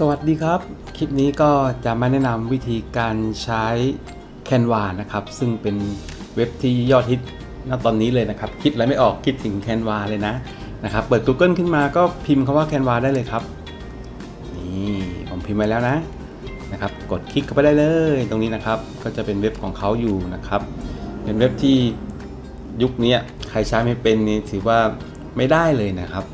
สวัสดีครับ คลิปนี้ก็จะมาแนะนำวิธีการใช้ Canva นะครับ ซึ่งเป็นเว็บที่ยอดฮิตณตอนนี้เลยนะครับ คิดอะไรไม่ออกคิดถึง Canva เลยนะนะครับ เปิด Google ขึ้นมาก็พิมพ์คำว่า Canva ได้เลยครับ นี่ผมพิมพ์ไว้แล้วนะนะครับ กดคลิกเข้าไปได้เลยตรงนี้นะครับ ก็จะเป็นเว็บของเขาอยู่นะครับ เป็นเว็บที่ยุคนี้ใครใช้ไม่เป็นนี่ถือว่าไม่ได้เลยนะครับ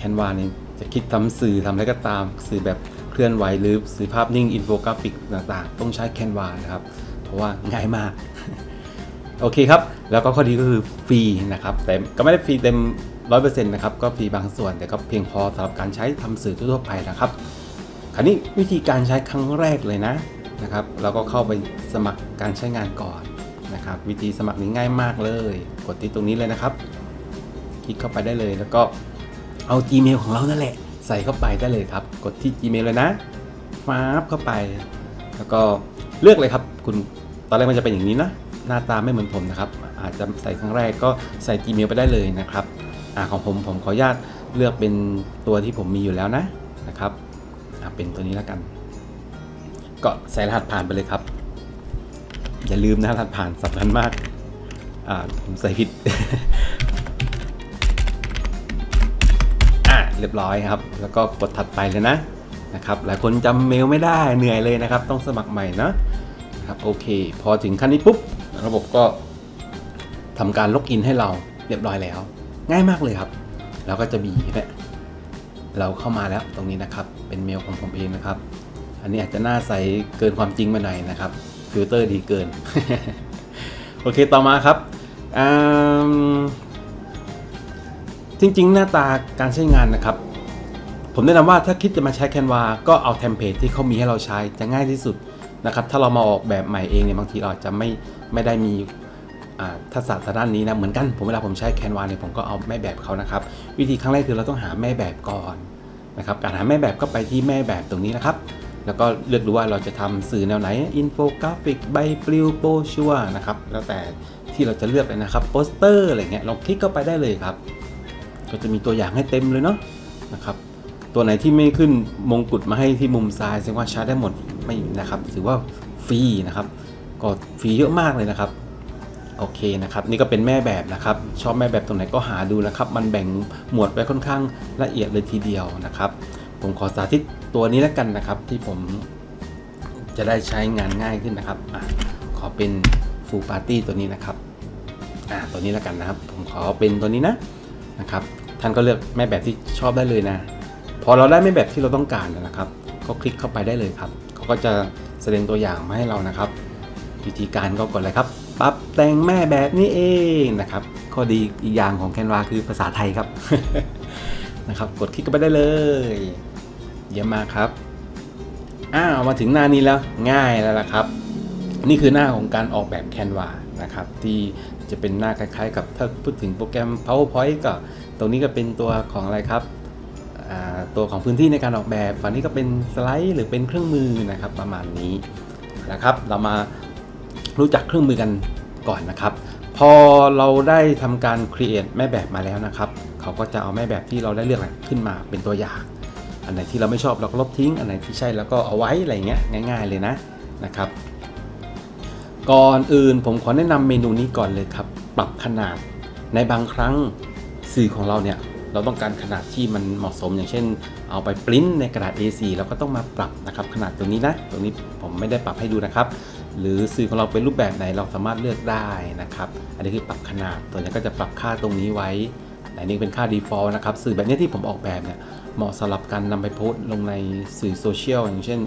Canva นี่จะคิดทำสื่อทำอะไรก็ตามสื่อแบบ เคลื่อนไหวหรือสื่อภาพนิ่งอินโฟกราฟิกต่างๆ ต้องใช้ Canva นะครับ เพราะว่าง่ายมาก โอเคครับ แล้วก็ข้อดีก็คือฟรีนะครับแต่ก็ไม่ได้ฟรีเต็ม 100%นะครับ ก็ฟรีบางส่วน แต่ก็เพียงพอสำหรับการใช้ทำสื่อทั่วไปนะครับ คราวนี้วิธีการใช้ครั้งแรกเลยนะนะครับเราก็เข้าไปสมัครการใช้งานก่อนนะครับ วิธีสมัครนี้ง่ายมากเลย กดที่ตรงนี้เลยนะครับ คลิกเข้าไปได้เลยแล้วก็เอา Gmail ของเรานั่นแหละ ใส่เข้าไปได้เลยครับ กดที่ Gmail เลยนะฟ้าบเข้าไป แล้วก็เลือกเลยครับ คุณตอนแรกมันจะเป็นอย่างนี้นะหน้าตาไม่เหมือนผมนะครับ อาจจะใส่ครั้งแรกก็ใส่ Gmail ไปได้เลยนะครับอของผมผมขออนุญาตเลือกเป็นตัวที่ผมมีอยู่แล้วนะนะครับเป็นตัวนี้แล้วกัน ก็ใส่รหัสผ่านไปเลยครับ อย่าลืมนะรหัสผ่านสำคัญมากอ่าผมใส่ผิด เรียบร้อยครับ แล้วก็กดถัดไปเลยนะนะครับหลายคนจำเมลไม่ได้เหนื่อยเลยนะครับ ต้องสมัครใหม่นะนะครับโอเค พอถึงขั้นนี้ปุ๊บระบบก็ทำการล็อกอินให้เราเรียบร้อยแล้ว ง่ายมากเลยครับ แล้วก็จะมีเนี่ยเราเข้ามาแล้วตรงนี้นะครับ เป็นเมลของผมเองนะครับ อันนี้อาจจะหน้าใสเกินความจริงไปหน่อยนะครับฟิลเตอร์ดีเกิน โอเคต่อมาครับอืม จริง ๆ หน้าตาการใช้งานนะครับ ผมแนะนำว่าถ้าคิดจะมาใช้ Canva ก็เอาเทมเพลตที่เขามีให้เราใช้จะง่ายที่สุดนะครับ ถ้าเรามาออกแบบใหม่เองเนี่ยบางทีเราจะไม่ไม่ได้มีทักษะทางด้านนี้นะเหมือนกันผมเวลาผมใช้ Canva เนี่ยผมก็เอาแม่แบบเขานะครับ วิธีครั้งแรกคือเราต้องหาแม่แบบก่อนนะครับการหาแม่แบบก็ไปที่แม่แบบตรงนี้นะครับ แล้วก็เลือกดูว่าเราจะทำสื่อแนวไหนอินโฟกราฟิกใบปลิวโปชัวนะครับแล้วแต่ที่เราจะเลือกเลยนะครับโปสเตอร์อะไรเงี้ยลองคลิกเข้าไปได้เลยครับ ก็จะมีตัวอย่างให้เต็มเลยเนาะนะครับ ตัวไหนที่ไม่ขึ้นมงกุฎมาให้ที่มุมซ้ายแสดงว่าใช้ได้หมดไม่นะครับ ถือว่าฟรีนะครับ ก็ฟรีเยอะมากเลยนะครับโอเคนะครับนี่ก็เป็นแม่แบบนะครับ ชอบแม่แบบตรงไหนก็หาดูนะครับ มันแบ่งหมวดไว้ค่อนข้างละเอียดเลยทีเดียวนะครับ ผมขอสาธิตตัวนี้แล้วกันนะครับ ที่ผมจะได้ใช้งานง่ายขึ้นนะครับอขอเป็น Full Party ตัวนี้นะครับอ่าตัวนี้แล้วกันนะครับ ผมขอเป็นตัวนี้นะนะครับ ท่านก็เลือกแม่แบบที่ชอบได้เลยนะ พอเราได้แม่แบบที่เราต้องการนะครับ ก็คลิกเข้าไปได้เลยครับเขาก็จะแสดงตัวอย่างมาให้เรานะครับ วิธีการก็กดเลยครับปรับแต่งแม่แบบนี้เองนะครับข้อดีอีกอย่างของ Canva คือภาษาไทยครับนะครับ กดคลิกเข้าไปได้เลยเยี่ยมมากครับอ้าวมาถึงหน้านี้แล้วง่ายแล้วล่ะครับ นี่คือหน้าของการออกแบบ Canva นะครับ ที่จะเป็นหน้าคล้ายๆ กับถ้าพูดถึงโปรแกรม PowerPoint ก็ รงนี้ก็เป็นตัวของอะไรครับตัวของพื้นที่ในการออกแบบฝั่งนี้ก็เป็นสไลด์หรือเป็นเครื่องมือนะครับประมาณนี้นะครับ เรามารู้จักเครื่องมือกันก่อนนะครับ พอเราได้ทำการ create แม่แบบมาแล้วนะครับ เขาก็จะเอาแม่แบบที่เราได้เลือกขึ้นมาเป็นตัวอย่าง อันไหนที่เราไม่ชอบเราก็ลบทิ้ง อันไหนที่ใช่แล้วก็เอาไว้อะไรเงี้ยง่าย ๆเลยนะนะครับ ก่อนอื่นผมขอแนะนำเมนูนี้ก่อนเลยครับ ปรับขนาดในบางครั้ง สื่อของเราเนี่ยเราต้องการขนาดที่มันเหมาะสมอย่างเช่น เอาไปปริ้นในกระดาษ A4 เราก็ต้องมาปรับนะครับขนาดตัวนี้นะตัวนี้ผมไม่ได้ปรับให้ดูนะครับ หรือสื่อของเราเป็นรูปแบบไหนเราสามารถเลือกได้นะครับ อันนี้คือปรับขนาดตัวนี้ก็จะปรับค่าตรงนี้ไว้อันนี้เป็นค่า default นะครับสื่อแบบนี้ที่ผมออกแบบเนี่ยเหมาะสำหรับการนำไปโพสต์ลงในสื่อโซเชียลอย่างเช่น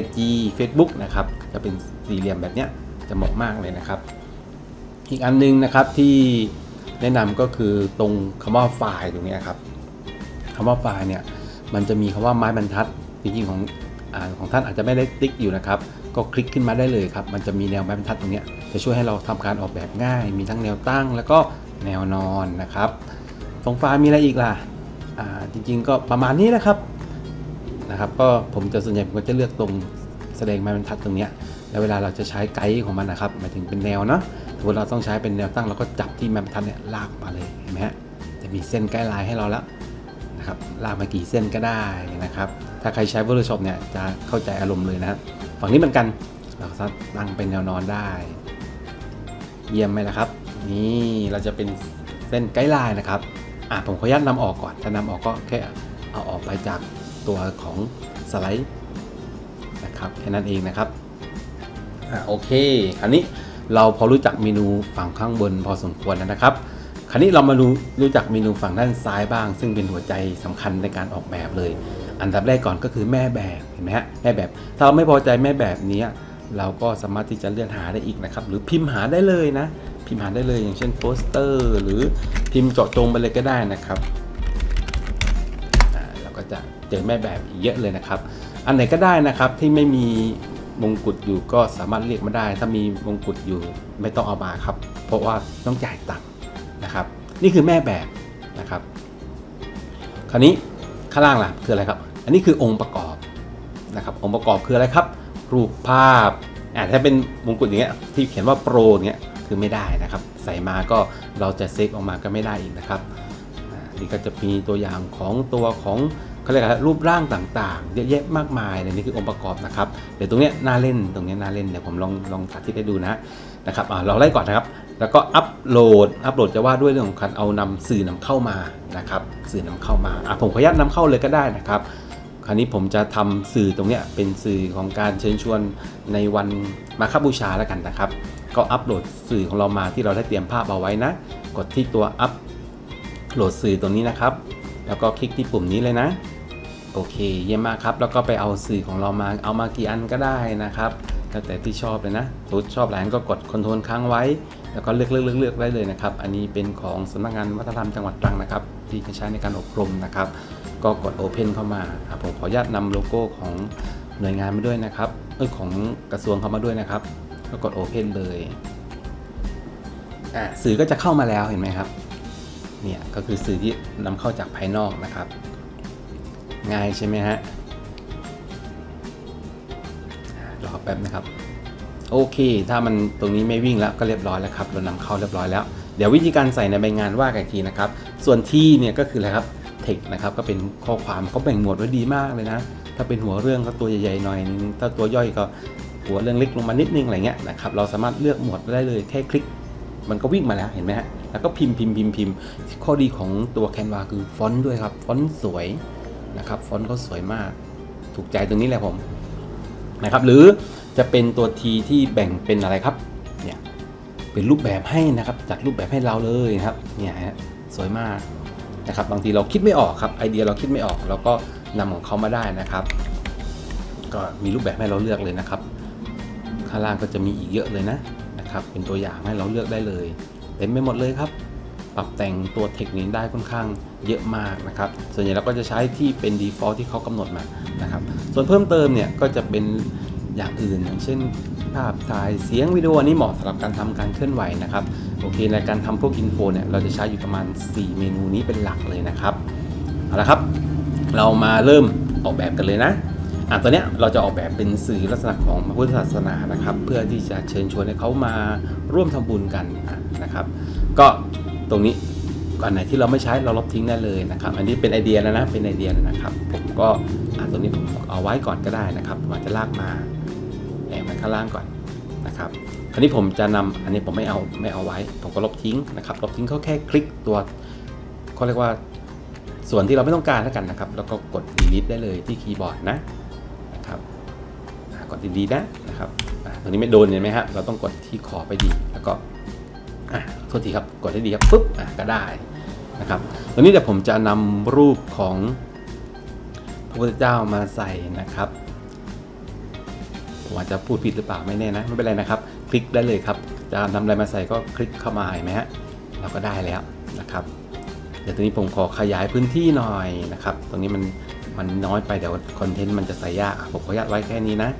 IG Facebook นะครับจะเป็นสี่เหลี่ยมแบบนี้จะเหมาะมากเลยนะครับ อีกอันนึงนะครับที่ แนะนำก็คือตรงคำว่าไฟล์ตรงนี้ครับคำว่าไฟล์เนี่ยมันจะมีคำว่าไม้บรรทัดจริงๆของอของท่านอาจจะไม่ได้ติ๊กอยู่นะครับ ก็คลิกขึ้นมาได้เลยครับ มันจะมีแนวไม้บรรทัดตรงนี้จะช่วยให้เราทำการออกแบบง่าย มีทั้งแนวตั้งแล้วก็แนวนอนนะครับตรงไฟล์มีอะไรอีกล่ะอ่าจริงๆก็ประมาณนี้นะครับนะครับก็ผมจะส่วนใหญ่ผมก็จะเลือกตรงแสดงไม้บรรทัดตรงนี้แล้วเวลาเราจะใช้ไกด์ของมันนะครับหมายถึงเป็นแนวเนาะ สมมติเราต้องใช้เป็นแนวตั้งเราก็จับที่แมปทันเนี่ยลากมาเลยเห็นไหมฮะจะมีเส้นไกด์ไลน์ให้เราแล้วนะครับลากมากี่เส้นก็ได้นะครับ ถ้าใครใช้ Photoshop เนี่ยจะเข้าใจอารมณ์เลยนะครับฝั่งนี้เหมือนกันเราสามารถตั้งเป็นแนวนอนได้ เยี่ยมไหมล่ะครับ นี่เราจะเป็นเส้นไกด์ไลน์นะครับอะผมขออนุญาตนำออกก่อน ถ้านำออกก็แค่เอาออกไปจากตัวของสไลด์นะครับแค่นั้นเองนะครับอะโอเค คราวนี้ เราพอรู้จักเมนูฝั่งข้างบนพอสมควรแล้วนะครับ คราวนี้เรามารู้รู้จักเมนูฝั่งด้านซ้ายบ้าง ซึ่งเป็นหัวใจสำคัญในการออกแบบเลย อันดับแรกก่อนก็คือแม่แบบเห็นไหมฮะแม่แบบ ถ้าเราไม่พอใจแม่แบบนี้เราก็สามารถที่จะเลื่อนหาได้อีกนะครับ หรือพิมพ์หาได้เลยนะ พิมพ์หาได้เลยอย่างเช่นโปสเตอร์ หรือพิมพ์เจาะจงไปเลยก็ได้นะครับอ่าเราก็จะเจอแม่แบบเยอะเลยนะครับ อันไหนก็ได้นะครับที่ไม่มี มงกุฎอยู่ก็สามารถเรียกมาได้ ถ้ามีมงกุฎอยู่ไม่ต้องเอามาครับ เพราะว่าต้องจ่ายตังค์นะครับ นี่คือแม่แบบนะครับ คราวนี้ข้างล่างล่ะคืออะไรครับ อันนี้คือองค์ประกอบนะครับ องค์ประกอบคืออะไรครับ รูปภาพอ่าถ้าเป็นมงกุฎอย่างเงี้ยที่เขียนว่าโปรเงี้ยคือไม่ได้นะครับ ใส่มาก็เราจะเซฟออกมาก็ไม่ได้อีกนะครับอ่านี่ก็จะมีตัวอย่างของตัวของ เขาเรียกอะไรรูปร่างต่างๆ เยอะแยะมากมายเลยนี่คือองค์ประกอบนะครับ เดี๋ยวตรงเนี้ยน่าเล่นตรงเนี้ยน่าเล่นเดี๋ยวผมลองลองสาธิตให้ดูนะนะครับอ่าเราไล่ก่อนนะครับ แล้วก็อัปโหลด อัปโหลดจะว่าด้วยเรื่องของการเอานำสื่อนำเข้ามานะครับ สื่อนำเข้ามาอะผมขออนุญาตนำเข้าเลยก็ได้นะครับคราวนี้ผมจะทำสื่อตรงเนี้ยเป็นสื่อของการเชิญชวนในวันมาคบูชาแล้วกันนะครับ ก็อัปโหลดสื่อของเรามาที่เราได้เตรียมภาพเอาไว้นะ กดที่ตัวอัปโหลดสื่อตรงนี้นะครับ แล้วก็คลิกที่ปุ่มนี้เลยนะ โอเค เยี่ยมมากครับ แล้วก็ไปเอาสื่อของเรามาเอามากี่อันก็ได้นะครับแล้วแต่ที่ชอบเลยนะสมมติชอบหลายอันก็กดคอนโทรลค้างไว้ แล้วก็เลือกเลือกเลือกเลือกได้เลยนะครับ อันนี้เป็นของสำนักงานวัฒนธรรมจังหวัดตรังนะครับ ที่จะใช้ในการอบรมนะครับ ก็กด Open เข้ามาผมขออนุญาตนำโลโก้ของหน่วยงานมาด้วยนะครับเอ้ยของกระทรวงเข้ามาด้วยนะครับ ก็กด Open เลยอะสื่อก็จะเข้ามาแล้วเห็นไหมครับ เนี่ยก็คือสื่อที่นำเข้าจากภายนอกนะครับ ง่ายใช่ไหมฮะรอแป๊บนะครับ โอเค ถ้ามันตรงนี้ไม่วิ่งแล้วก็เรียบร้อยแล้วครับเรานำเข้าเรียบร้อยแล้ว เดี๋ยววิธีการใส่ในใบงานว่ากันทีนะครับ ส่วนที่เนี่ยก็คืออะไรครับเทคนะครับก็เป็นข้อความเขาแบ่งหมวดไว้ดีมากเลยนะ ถ้าเป็นหัวเรื่องก็ตัวใหญ่ๆหน่อยนึงถ้าตัวย่อยก็หัวเรื่องเล็กลงมานิดนึงอะไรเงี้ยนะครับเราสามารถเลือกหมวดได้เลยแค่คลิกมันก็วิ่งมาแล้วเห็นไหมฮะ แล้วก็พิมพ์พิมพ์พิมพ์พิมพ์ ข้อดีของตัวแคนวาคือฟอนต์ด้วยครับ ฟอนต์สวย นะครับฟอนต์เขาสวยมาก ถูกใจตรงนี้แหละผมนะครับ หรือจะเป็นตัวทีที่แบ่งเป็นอะไรครับเนี่ยเป็นรูปแบบให้นะครับ จัดรูปแบบให้เราเลยนะครับเนี่ยฮะสวยมากนะครับ บางทีเราคิดไม่ออกครับไอเดียเราคิดไม่ออกเราก็นำของเขามาได้นะครับ ก็มีรูปแบบให้เราเลือกเลยนะครับ ข้างล่างก็จะมีอีกเยอะเลยนะนะครับ เป็นตัวอย่างให้เราเลือกได้เลยเต็มไปหมดเลยครับ ปรับแต่งตัวเทคนิคได้ค่อนข้างเยอะมากนะครับ ส่วนใหญ่เราก็จะใช้ที่เป็น default ที่เขากำหนดมานะครับ ส่วนเพิ่มเติมเนี่ยก็จะเป็นอย่างอื่นอย่างเช่นภาพถ่ายเสียงวิดีโออันนี้เหมาะสำหรับการทำการเคลื่อนไหวนะครับโอเคในการทำพวกอินโฟเนี่ยเราจะใช้อยู่ประมาณ 4 เมนูนี้เป็นหลักเลยนะครับเอาละครับเรามาเริ่มออกแบบกันเลยนะอะตอนนี้เราจะออกแบบเป็นสื่อลักษณะของพระพุทธศาสนานะครับ เพื่อที่จะเชิญชวนให้เขามาร่วมทำบุญกันนะครับ ก็ ตรงนี้อันไหนที่เราไม่ใช้เราลบทิ้งได้เลยนะครับ อันนี้เป็นไอเดียแล้วนะเป็นไอเดียแล้วนะครับ ผมก็อะตรงนี้ผมเอาไว้ก่อนก็ได้นะครับผมอาจจะลากมาแอบมาข้างล่างก่อนนะครับคราวนี้ผมจะนำอันนี้ผมไม่เอาไม่เอาไว้ ผมก็ลบทิ้งนะครับ ลบทิ้งเขาแค่คลิกตัวเขาเรียกว่าส่วนที่เราไม่ต้องการแล้วกันนะครับ แล้วก็กด delete ได้เลยที่คีย์บอร์ดนะนะครับกด delete นะนะครับอะตรงนี้ไม่โดนเห็นไหมฮะเราต้องกดที่ขอไปดีแล้วก็อะ โทษทีครับกดให้ดีครับปุ๊บอะก็ได้นะครับตรงนี้เดี๋ยวผมจะนำรูปของพระพุทธเจ้ามาใส่นะครับผมอาจจะพูดผิดหรือเปล่าไม่แน่นะไม่เป็นไรนะครับ คลิกได้เลยครับ จะนำอะไรมาใส่ก็คลิกเข้ามาเห็นไหมฮะเราก็ได้แล้วนะครับ เดี๋ยวตรงนี้ผมขอขยายพื้นที่หน่อยนะครับ ตรงนี้มันมันน้อยไปเดี๋ยวคอนเทนต์มันจะใส่ยากผมขออนุญาตไว้แค่นี้นะ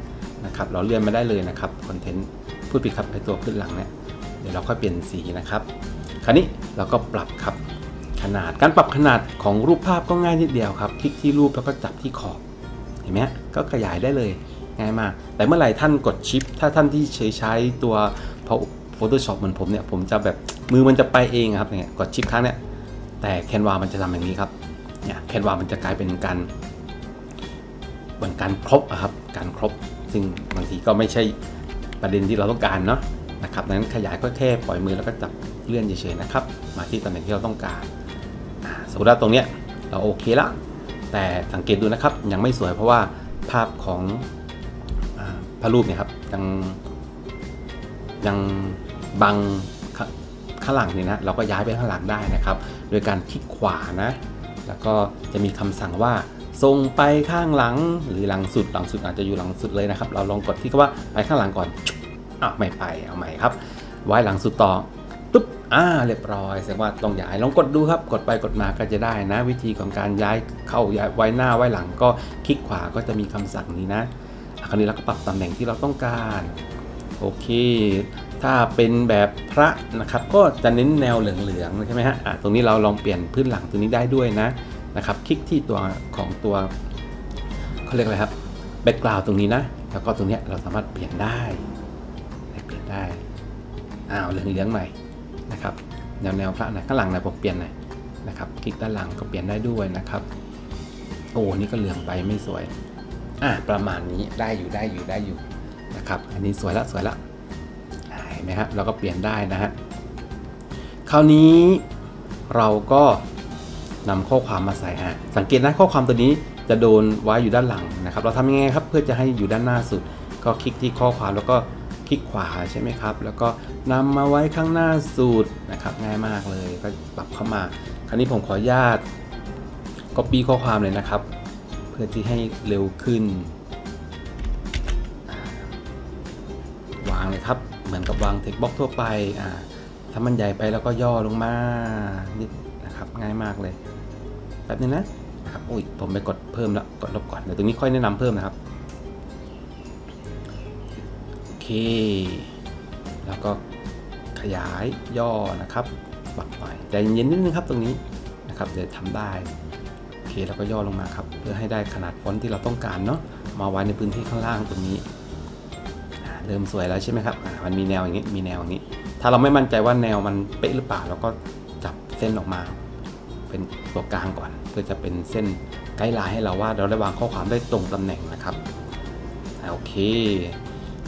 นะครับ เราเลื่อนไม่ได้เลยนะครับคอนเทนต์พูดผิดครับไอตัวขึ้นหลังเนี่ย เดี๋ยวเราค่อยเปลี่ยนสีนะครับ คราวนี้เราก็ปรับครับขนาดการปรับขนาดของรูปภาพก็ง่ายนิดเดียวครับ คลิกที่รูปแล้วก็จับที่ขอบเห็นไหมก็ขยายได้เลยง่ายมาก แต่เมื่อไหร่ท่านกดชิป ถ้าท่านที่ใช้ใช้ตัว Photoshop เหมือนผมเนี่ย ผมจะแบบมือมันจะไปเองครับเนี่ยกดชิปครั้งเนี่ยแต่ Canva มันจะทำอย่างนี้ครับเนี่ยแคนวามันจะกลายเป็นการเหมือนการครบครับการครบ ซึ่งบางทีก็ไม่ใช่ประเด็นที่เราต้องการเนาะ นะครับนั้นขยายก็แค่ปล่อยมือแล้วก็จับเลื่อนเฉยๆนะครับ มาที่ตำแหน่งที่เราต้องการสมมติว่าตรงเนี้ยเราโอเคละ แต่สังเกตดูนะครับยังไม่สวยเพราะว่าภาพของอาพระรูปเนี่ยครับยังยังบังข้างหลังนี่นะเราก็ย้ายไปข้างหลังได้นะครับ โดยการคลิกขวานะ แล้วก็จะมีคำสั่งว่าส่งไปข้างหลังหรือหลังสุดหลังสุดอาจจะอยู่หลังสุดเลยนะครับ เราลองกดที่คำว่าไปข้างหลังก่อน อะไม่ไปเอาใหม่ครับ ไว้หลังสุดต่อตุ๊บอ่าเรียบร้อยแสดงว่าต้องย้ายลองกดดูครับ กดไปกดมาก็จะได้นะ วิธีของการย้ายเข้าย้ายไว้หน้าไว้หลังก็คลิกขวาก็จะมีคำสั่งนี้นะคราวนี้เราก็ปรับตำแหน่งที่เราต้องการโอเค ถ้าเป็นแบบพระนะครับ ก็จะเน้นแนวเหลืองๆใช่ไหมฮะะตรงนี้เราลองเปลี่ยนพื้นหลังตรงนี้ได้ด้วยนะนะครับ คลิกที่ตัวของตัวเขาเรียกอะไรครับแบ็กกราวตรงนี้นะ แล้วก็ตรงนี้เราสามารถเปลี่ยนได้ ได้อ้าวเหลืองเหลืองใหม่นะครับแนวแนวพระนะข้างหลังนะผมเปลี่ยนหน่อยนะครับคลิกด้านหลังก็เปลี่ยนได้ด้วยนะครับโอ้นี่ก็เหลืองไปไม่สวยอะประมาณนี้ได้อยู่ได้อยู่ได้อยู่นะครับอันนี้สวยละสวยละเห็นไหมฮะเราก็เปลี่ยนได้นะฮะคราวนี้เราก็นำข้อความมาใส่ฮะสังเกตนะข้อความตัวนี้จะโดนไว้อยู่ด้านหลังนะครับ เราทำยังไงครับเพื่อจะให้อยู่ด้านหน้าสุด ก็คลิกที่ข้อความแล้วก็ คลิกขวาใช่ไหมครับ แล้วก็นำมาไว้ข้างหน้าสุดนะครับ ง่ายมากเลยก็ปรับเข้ามา คราวนี้ผมขออนุญาต copy ข้อความเลยนะครับ เพื่อที่ให้เร็วขึ้น วางเลยครับ เหมือนกับวาง text box ทั่วไปอ่าถ้ามันใหญ่ไปแล้วก็ย่อลงมานิดนะครับง่ายมากเลยแป๊บนึงนะนะครับอุ้ยผมไปกดเพิ่มแล้วกดลบก่อนเดี๋ยวตรงนี้ค่อยแนะนำเพิ่มนะครับ แล้วก็ขยายย่อนะครับปรับหน่อยใจเย็นนิดนึงครับตรงนี้นะครับเดี๋ยวทำได้โอเคแล้วก็ย่อลงมาครับ เพื่อให้ได้ขนาดฟอนต์ที่เราต้องการเนาะมาไว้ในพื้นที่ข้างล่างตรงนี้เริ่มสวยแล้วใช่ไหมครับมันมีแนวอย่างนี้มีแนวอย่างนี้ ถ้าเราไม่มั่นใจว่าแนวมันเป๊ะหรือเปล่าเราก็จับเส้นออกมา เป็นตัวกลางก่อนเพื่อจะเป็นเส้นไกด์ไลน์ให้เราว่าเราได้วางข้อความได้ตรงตำแหน่งนะครับโอเค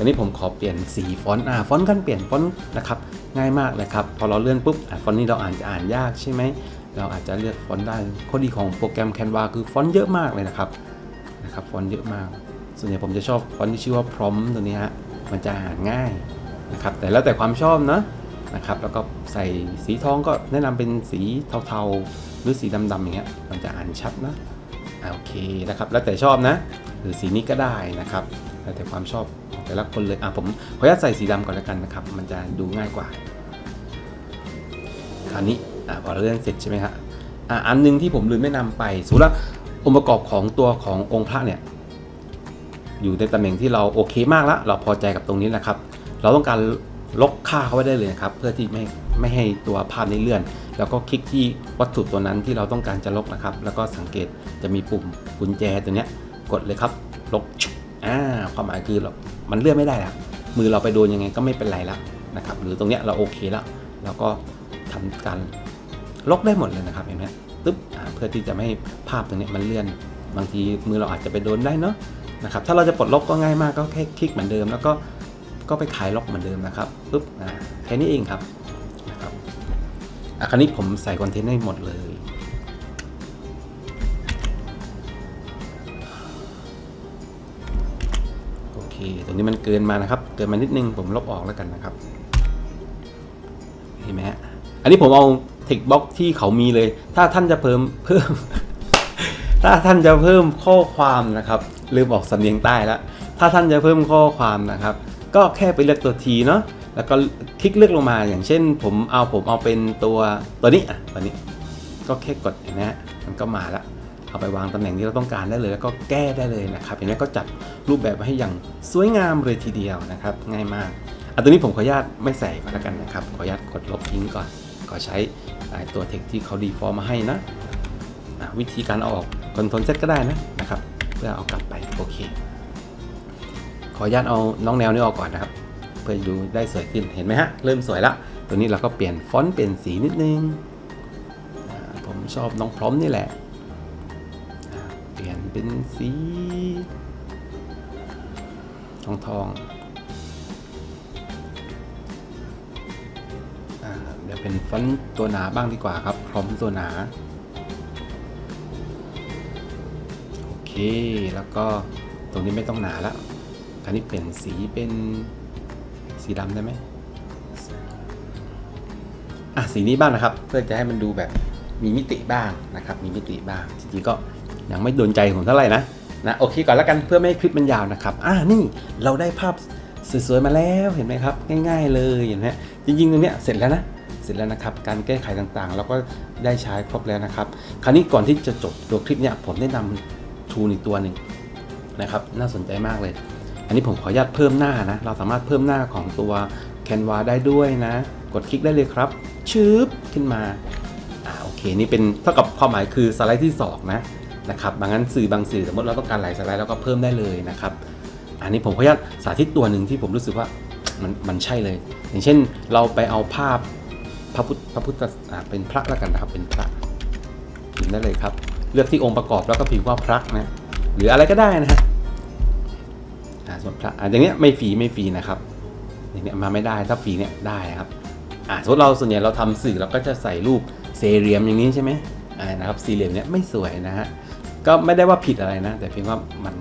ตอนนี้ผมขอเปลี่ยนสีฟอนต์อ่าฟอนต์กันเปลี่ยนฟอนต์นะครับง่ายมากเลยครับพอเราเลื่อนปุ๊บอ่าฟอนต์นี้เราอ่านจะอ่านยากใช่ไหมเราอาจจะเลือกฟอนต์ได้ข้อดีของโปรแกรม Canva คือฟอนต์เยอะมากเลยนะครับนะครับฟอนต์เยอะมาก ส่วนใหญ่ผมจะชอบฟอนต์ที่ชื่อว่า prom ตัวนี้ฮะมันจะอ่านง่ายนะครับแต่แล้วแต่ความชอบนะนะครับแล้วก็ใส่สีทองก็แนะนำเป็นสีเทาๆ หรือสีดำๆอย่างเงี้ยมันจะอ่านชัดนะโอเคนะครับแล้วแต่ชอบนะ หรือสีนี้ก็ได้นะครับแล้วแต่ความชอบ แต่ละคนเลยอะผมขออนุญาตใส่สีดำก่อนแล้วกันนะครับ มันจะดูง่ายกว่าคราวนี้อะพอเราเลื่อนเสร็จใช่ไหมฮะอะอันหนึงที่ผมลืมแนะนำไปสมมติว่าองค์ประกอบของตัวขององค์พระเนี่ยอยู่ในตำแหน่งที่เราโอเคมากแล้ว เราพอใจกับตรงนี้นะครับ เราต้องการลบค่าเขาไว้ได้เลยนะครับ เพื่อที่ไม่ไม่ให้ตัวภาพนี้เลื่อน แล้วก็คลิกที่วัตถุตัวนั้นที่เราต้องการจะลบนะครับ แล้วก็สังเกตจะมีปุ่มกุญแจตัวเนี้ยกดเลยครับ ลบ อ่าความหมายคือเรามันเลื่อนไม่ได้ล้วมือเราไปโดนยังไงก็ไม่เป็นไรแล้วนะครับ หรือตรงเนี้ยเราโอเคแล้วเราก็ทำการลบได้หมดเลยนะครับเห็นไหมตึ๊บเพื่อที่จะไม่ให้ภาพตรงเนี้ยมันเลื่อน บางทีมือเราอาจจะไปโดนได้เนาะนะครับถ้าเราจะปลดลบก็ง่ายมากก็แค่คลิกเหมือนเดิม แล้วก็ก็ไปขายล็อกเหมือนเดิมนะครับปึ๊บแค่นี้เองครับนะครับอะคราวนี้ผมใส่คอนเทนต์ให้หมดเลย ตรงนี้มันเกินมานะครับเกินมานิดนึงผมลบออกแล้วกันนะครับเห็นไหมฮะอันนี้ผมเอาเทคบ็อกที่เขามีเลย ถ้าท่านจะเพิ่มเพิ่ม ถ้าท่านจะเพิ่มข้อความนะครับลืมออกสำเนียงใต้แล้วถ้าท่านจะเพิ่มข้อความนะครับ ก็แค่ไปเลือกตัวทีเนาะแล้วก็คลิกเลือกลงมาอย่างเช่น ผมเอาผมเอาเป็นตัวตัวนี้อะตัวนี้ ก็แค่กดเห็นไหมฮะมันก็มาแล้ว เอาไปวางตำแหน่งที่เราต้องการได้เลย แล้วก็แก้ได้เลยนะครับเห็นไหมก็จัดรูปแบบมาให้อย่างสวยงามเลยทีเดียวนะครับ ง่ายมากอันตัวนี้ผมขออนุญาตไม่ใส่มาแล้วกันนะครับ ขออนุญาตกดลบทิ้งก่อนขอใช้ตัวเทคที่เขาดีฟอร์มาให้นะวิธีการเอาออกคอนโทรลเซตก็ได้นะนะครับ เพื่อเอากลับไปโอเค ขออนุญาตเอาน้องแนวนี้ออกก่อนนะครับ เพื่อดูได้สวยขึ้นเห็นไหมฮะเริ่มสวยแล้วตัวนี้เราก็เปลี่ยนฟอนต์เปลี่ยนสีนิดนึงผมชอบน้องพร้อมนี่แหละ ปลี่ยนเป็นสีทองทองเดี๋ยวเป็นฟอนต์ตัวหนาบ้างดีกว่าครับ พร้อมตัวหนา โอเค แล้วก็ตรงนี้ไม่ต้องหนาแล้วคราวนี้เปลี่ยนสีเป็นสีดำได้ไหมอะสีนี้บ้างนะครับ เพื่อจะให้มันดูแบบมีมิติบ้างนะครับ มีมิติบ้างจริงๆก็ ยังไม่โดนใจผมเท่าไหร่นะนะโอเคก่อนแล้วกันเพื่อไม่ให้คลิปมันยาวนะครับอ่านี่เราได้ภาพสวยๆมาแล้วเห็นไหมครับ ง่าย ๆ เลยเห็นไหมจริงๆตรงเนี้ยเสร็จแล้วนะเสร็จแล้วนะครับการแก้ไขต่างๆ เราก็ได้ใช้ครบแล้วนะครับ คราวนี้ก่อนที่จะจบตัวคลิปเนี่ยผมได้นำทูนอีกตัวหนึ่งนะครับน่าสนใจมากเลย อันนี้ผมขออนุญาตเพิ่มหน้านะเราสามารถเพิ่มหน้าของตัว Canva ได้ด้วยนะ กดคลิกได้เลยครับชืบขึ้นมาอ่าโอเคนี่เป็นเท่ากับความหมายคือสไลด์ที่2นะ นะครับบางงั้นสื่อบางสื่อสมมติเราต้องการหลายสไลด์เราก็เพิ่มได้เลยนะครับอันนี้ผมขออนุญาตสาธิตตัวหนึ่งที่ผมรู้สึกว่ามันมันใช่เลย อย่างเช่นเราไปเอาภาพพระพุทธพระพุทธเป็นพระแล้วกันนะครับเป็นพระพิมพ์ได้เลยครับ เลือกที่องค์ประกอบแล้วก็พิมพ์ว่าพระนะหรืออะไรก็ได้นะฮะส่วนพระออย่างเนี้ยไม่ฟรีไม่ฟรีนะครับอย่างเนี้ยมาไม่ได้ถ้าฟรีเนี่ยได้ครับอ่าสมมติเราส่วนใหญ่เราทำสื่อเราก็จะใส่รูปเซเรียมอย่างนี้ใช่ไหมอ่านะครับสี่เหลี่ยมเนี้ยไม่สวยนะฮะ ก็ไม่ได้ว่าผิดอะไรนะ แต่เพียงว่ามัน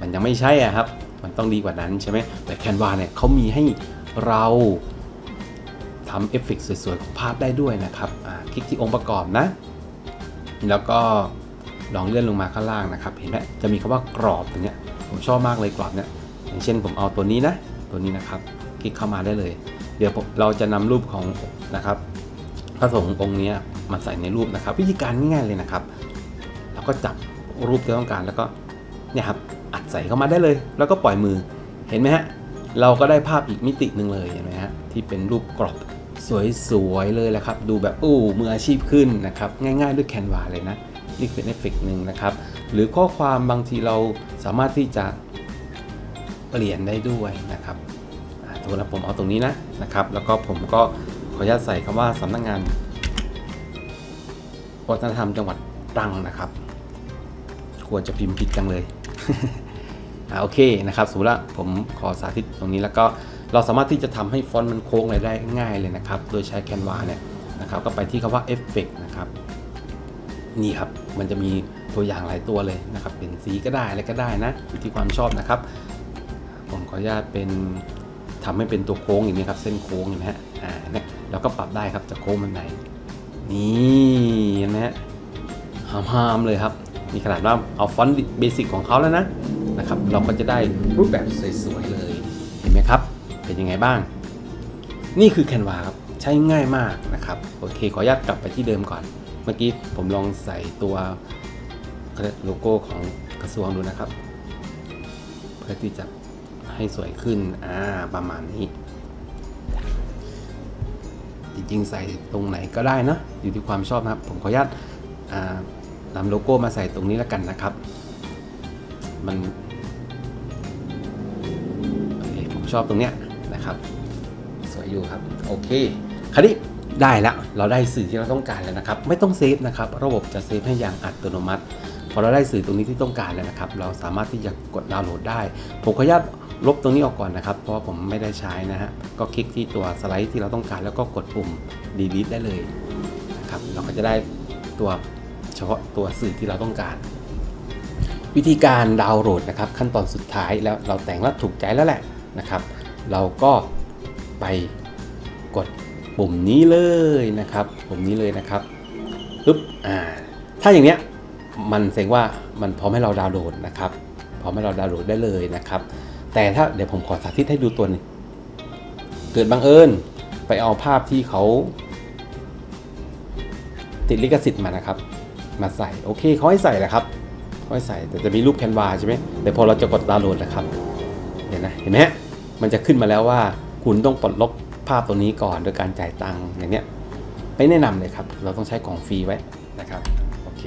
มันยังไม่ใช่อะครับ มันต้องดีกว่านั้นใช่ไหมแต่แคนวาเนี่ยเขามีให้เราทำเอฟเฟกสวยๆ ของภาพได้ด้วยนะครับคลิกที่องค์ประกอบนะ แล้วก็ลองเลื่อนลงมาข้างล่างนะครับ เห็นไหมจะมีคำว่ากรอบตรงเนี้ยผมชอบมากเลยกรอบเนี่ยอย่างเช่นผมเอาตัวนี้นะ ตัวนี้นะครับ คลิกเข้ามาได้เลย เดี๋ยวเราจะนำรูปของนะครับพระสงฆ์องค์นี้มาใส่ในรูปนะครับ วิธีการง่ายๆเลยนะครับเราก็จับ รูปที่ต้องการแล้วก็เนี่ยครับอัดใส่เข้ามาได้เลย แล้วก็ปล่อยมือเห็นไหมฮะเราก็ได้ภาพอีกมิติหนึ่งเลยเห็นไหมฮะที่เป็นรูปกรอบสวยๆเลยแหละครับดูแบบอู้มืออาชีพขึ้นนะครับง่ายๆด้วยแคนวาเลยนะนี่เป็นเอฟเฟกหนึ่งนะครับหรือข้อความบางทีเราสามารถที่จะเปลี่ยนได้ด้วยนะครับอ่าสมมติว่าผมเอาตรงนี้นะนะครับ แล้วก็ผมก็ขออนุญาตใส่คำว่าสำนักงานวัฒนธรรมจังหวัดตรังนะครับ ควรจะพิมพ์ผิดจังเลยอ่าโอเคนะครับสมมติว่าผมขอสาธิตตรงนี้แล้วก็เราสามารถที่จะทำให้ฟอนต์มันโค้งอะไรได้ง่ายเลยนะครับ โดยใช้แคนวาเนี่ยนะครับ ก็ไปที่คำว่าเอฟเฟกนะครับ นี่ครับ มันจะมีตัวอย่างหลายตัวเลยนะครับ เป็นสีก็ได้อะไรก็ได้นะ อยู่ที่ความชอบนะครับ ผมขออนุญาตเป็นทำให้เป็นตัวโค้งอย่างนี้ครับ เส้นโค้งอย่างนี้ฮะ อ่าเนี่ยเราก็ปรับได้ครับจะโค้งมันไหน นี่เห็นไหมฮะหามๆเลยครับ นี่ขนาดว่าเอาฟอนต์เบสิกของเขาแล้วนะนะครับ เราก็จะได้รูปแบบสวยๆเลยเห็นไหมครับ เป็นยังไงบ้าง นี่คือแคนวาครับใช้ง่ายมากนะครับโอเค ขออนุญาตกลับไปที่เดิมก่อน เมื่อกี้ผมลองใส่ตัวโลโก้ของกระทรวงดูนะครับ เพื่อที่จะให้สวยขึ้นอ่าประมาณนี้ จริงๆใส่ตรงไหนก็ได้นะ อยู่ที่ความชอบนะครับ ผมขออนุญาตอ่า นำโลโก้มาใส่ตรงนี้แล้วกันนะครับ มันผมชอบตรงเนี้ยนะครับ สวยอยู่ครับ โอเค คราวนี้ได้ล้วเราได้สื่อที่เราต้องการแล้วนะครับ ไม่ต้องเซฟนะครับ ระบบจะเซฟให้อย่างอัตโนมัติ พอเราได้สื่อตรงนี้ที่ต้องการแล้วนะครับ เราสามารถที่จะกดดาวน์โหลดได้ ผมขออนุญาตลบตรงนี้ออกก่อนนะครับ เพราะว่าผมไม่ได้ใช้นะฮะ ก็คลิกที่ตัวสไลด์ที่เราต้องการแล้วก็กดปุ่ม delete ได้เลยนะครับ เราก็จะได้ตัว เฉพาะตัวสื่อที่เราต้องการ วิธีการดาวน์โหลดนะครับ ขั้นตอนสุดท้ายแล้วเราแต่งแล้วถูกใจแล้วแหละนะครับ เราก็ไปกดปุ่มนี้เลยนะครับปุ่มนี้เลยนะครับปึ๊บอ่าถ้าอย่างเนี้ยมันแสดงว่ามันพร้อมให้เราดาวน์โหลดนะครับพร้อมให้เราดาวน์โหลดได้เลยนะครับ แต่ถ้าเดี๋ยวผมขอสาธิตให้ดูตัวนึงเกิดบังเอิญไปเอาภาพที่เขาติดลิขสิทธิ์มานะครับ มาใส่โอเคเขาให้ใส่แหละครับเขาให้ใส่แต่จะมีรูปแคนวาใช่ไหมแต่พอเราจะกดดาวน์โหลดนะครับเห็นนะเห็นไหมมันจะขึ้นมาแล้วว่าคุณต้องปลดลบภาพตัวนี้ก่อนโดยการจ่ายตังค์อย่างเนี้ยไม่แนะนำเลยครับ เราต้องใช้ของฟรีไว้นะครับโอเค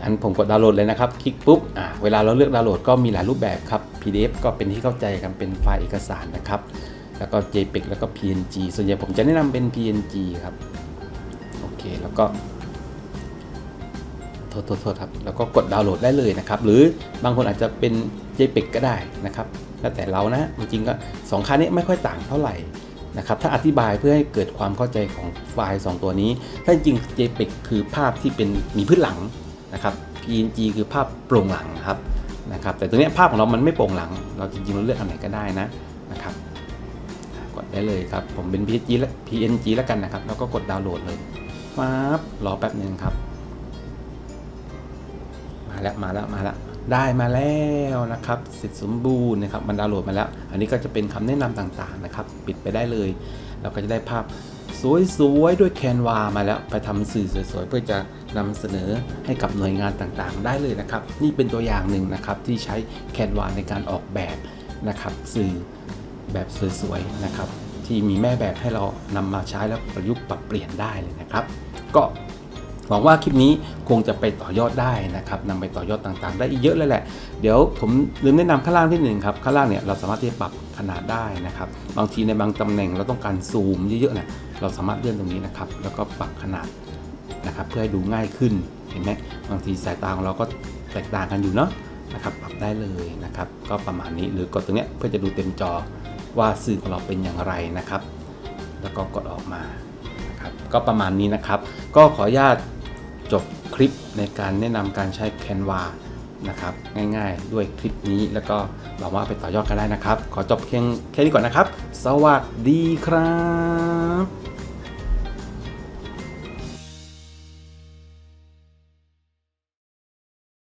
อันผมกดดาวน์โหลดเลยนะครับ คลิกปุ๊บอ่าเวลาเราเลือกดาวน์โหลดก็มีหลายรูปแบบครับ PDF ก็เป็นที่เข้าใจกันเป็นไฟล์เอกสารนะครับแล้วก็ JPEG แล้วก็ PNG ส่วนใหญ่ผมจะแนะนำเป็น PNG ครับ โอเค แล้วก็ โทษโทษโทษครับแล้วก็กดดาวน์โหลดได้เลยนะครับ หรือบางคนอาจจะเป็น JPEG ก็ได้นะครับแล้วแต่เรานะจริงๆก็สองค่านี้ไม่ค่อยต่างเท่าไหร่นะครับถ้าอธิบายเพื่อให้เกิดความเข้าใจของไฟล์ 2 ตัวนี้ ถ้าจริง JPEG คือภาพที่เป็นมีพื้นหลังนะครับ PNG คือภาพโปร่งหลังครับนะครับ แต่ตัวนี้ภาพของเรามันไม่โปร่งหลัง เราจริงๆเราเลือกอันไหนก็ได้นะนะครับ กดได้เลยครับ ผมเป็น PNG และ PNG แล้วกันนะครับ แล้วก็กดดาวน์โหลดเลยฟ้าบรอแป๊บหนึ่งครับ แล้วมาแล้วมาแล้วได้มาแล้วนะครับเสร็จสมบูรณ์นะครับมันดาวน์โหลดมาแล้ว อันนี้ก็จะเป็นคำแนะนำต่างๆนะครับ ปิดไปได้เลย เราก็จะได้ภาพสวยๆด้วยแคนวามาแล้วไปทำสื่อสวยๆ เพื่อจะนำเสนอให้กับหน่วยงานต่างๆ ได้เลยนะครับ นี่เป็นตัวอย่างหนึ่งนะครับที่ใช้แคนวาในการออกแบบนะครับ สื่อแบบสวยๆนะครับ ที่มีแม่แบบให้เรานำมาใช้แล้วประยุกต์ปรับเปลี่ยนได้เลยนะครับ ก็ หวังว่าคลิปนี้คงจะไปต่อยอดได้นะครับนำไปต่อยอดต่างๆ ได้อีกเยอะเลยแหละ เดี๋ยวผมลืมแนะนำข้างล่างที่หนึ่งครับข้างล่างเนี่ยเราสามารถที่จะปรับขนาดได้นะครับบางทีในบางตำแหน่งเราต้องการซูมเยอะๆเนี่ยเราสามารถเลื่อนตรงนี้นะครับแล้วก็ปรับขนาดนะครับเพื่อให้ดูง่ายขึ้นเห็นไหมบางทีสายตาของเราก็แตกต่างกันอยู่เนาะนะครับปรับได้เลยนะครับก็ประมาณนี้หรือกดตรงเนี้ยเพื่อจะดูเต็มจอว่าสื่อของเราเป็นอย่างไรนะครับ แล้วก็กดออกมานะครับก็ประมาณนี้นะครับ ก็ขออนุญาต จบคลิปในการแนะนำการใช้ Canva นะครับง่ายๆด้วยคลิปนี้แล้วก็หวังว่าไปต่อยอดกันได้นะครับ ขอจบเพียงแค่นี้ก่อนนะครับ สวัสดีครับ